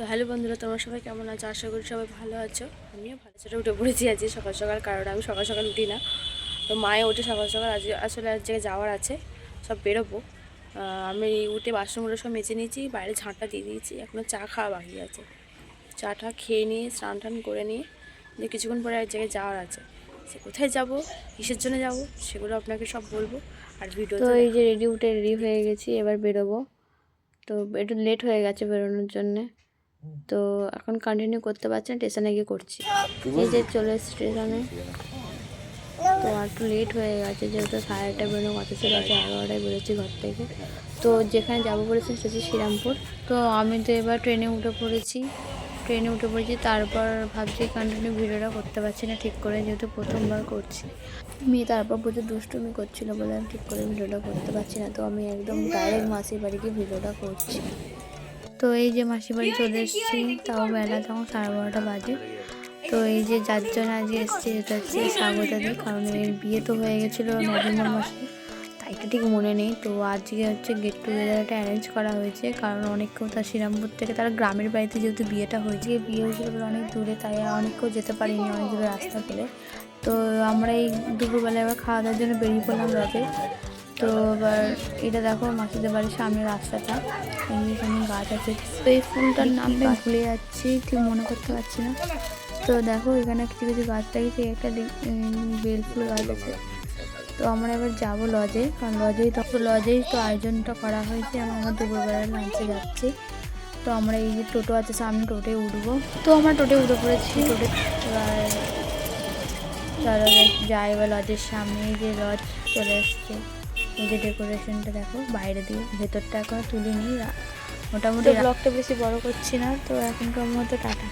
তো হ্যালো বন্ধুরা তোমার সবাই কেমন আছো? আশা করি সবাই ভালো আছো। আমিও ভালো ছেলে উঠে পড়েছি আজকে সকাল সকাল কারণ আমি সকাল সকাল উঠি না। তো মায়ে উঠে সকাল সকাল আজ আসলে আজ জায়গায় যাওয়ার আছে সব বেরোবো। আমি উঠে বাসনগুলো সব মেজে নিয়েছি বাইরে ঝাঁটা দিয়ে দিয়েছি এখনও চা খাওয়া বাকি আছে। চাটা খেয়ে নিয়ে স্নান টান করে নিয়ে যে কিছুক্ষণ পরে এক জায়গায় যাওয়ার আছে। সে কোথায় যাব কিসের জন্য যাব সেগুলো আপনাকে সব বলব। আর ভিডিও তো এই যে রেডি উঠে রেডি হয়ে গেছি এবার বেরোবো। তো একটু লেট হয়ে গেছে বেরোনোর জন্যে। তো এখন কন্টিনিউ করতে পারছি না স্টেশনে গিয়ে করছি। এই যে চলে এসেছি স্টেশনে তো একটু লেট হয়ে গেছে, যেহেতু সাড়ে আটটা বেরোনো কথা ছিল আছে এগারোটায় বেরোচ্ছি ঘর থেকে। তো যেখানে যাব বলেছি সেটা শ্রীরামপুর। তো আমি তো এবার ট্রেনে উঠে পড়েছি। ট্রেনে উঠে পড়েছি, তারপর ভাবছি কন্টিনিউ ভিডিওটা করতে পারছি না ঠিক করে, যেহেতু প্রথমবার করছি। মেয়ে তারপর প্রচুর দুষ্টুমি করছিল বলে আমি ঠিক করে ভিডিওটা করতে পারছি না, তো আমি একদম ডাইরেক্ট মাসির বাড়ি গিয়ে ভিডিওটা করছি। তো এই যে মাসির বাড়ি চলে এসেছি, তাও বেলা তখন সাড়ে বারোটা বাজে। তো এই যে যার জন্য আজকে এসেছি এটা হচ্ছে স্বাগতা দিই কারণ এর বিয়ে তো হয়ে গেছিল নভেম্বর মাসে, তাই এটা ঠিক মনে নেই। তো আজকে হচ্ছে গেট টুগেদারটা অ্যারেঞ্জ করা হয়েছে, কারণ অনেক কেউ তার শ্রীরামপুর থেকে, তার গ্রামের বাড়িতে যেহেতু বিয়েটা হয়েছে বিয়ে হয়েছিল বলে অনেক দূরে, তাই অনেক কেউ যেতে পারিনি, অনেক দূরে রাস্তা পেলে। তো আমরা এই দুপুরবেলায় এবার খাওয়া দাওয়ার জন্য বেরিয়ে পড়লাম রাতে। তো এবার এটা দেখো মাসিদের বাড়ির সামনে রাস্তাটা এখানে গাছ আছে। তো এই ফুলটার নাম আমি ভুলে যাচ্ছি ঠিক মনে করতে পারছি না। তো দেখো এখানে কিছু কিছু গাছ লাগিয়েছে একটা দে- উম, বেল ফুল গাছ আছে। তো আমরা এবার যাব লজে কারণ লজেই তো লজেই তো আয়োজনটা করা হয়েছে এবং আমরা দুপুরবেলায় লাঞ্চে যাচ্ছি। তো আমরা এই যে টোটো আছে সামনে টোটোয় উঠবো। তো আমরা টোটে উঠে পড়েছি। টোটে এবার চলো যাই এবার লজের সামনে যে লজ চলে এসছে। এই যে ডেকোরেশনটা দেখো বাইরে দিয়ে ভেতরটা এখনও তুলিনি মোটামুটি ব্লগটা বেশি বড় করছি না তো এখনকার মতো টাটা।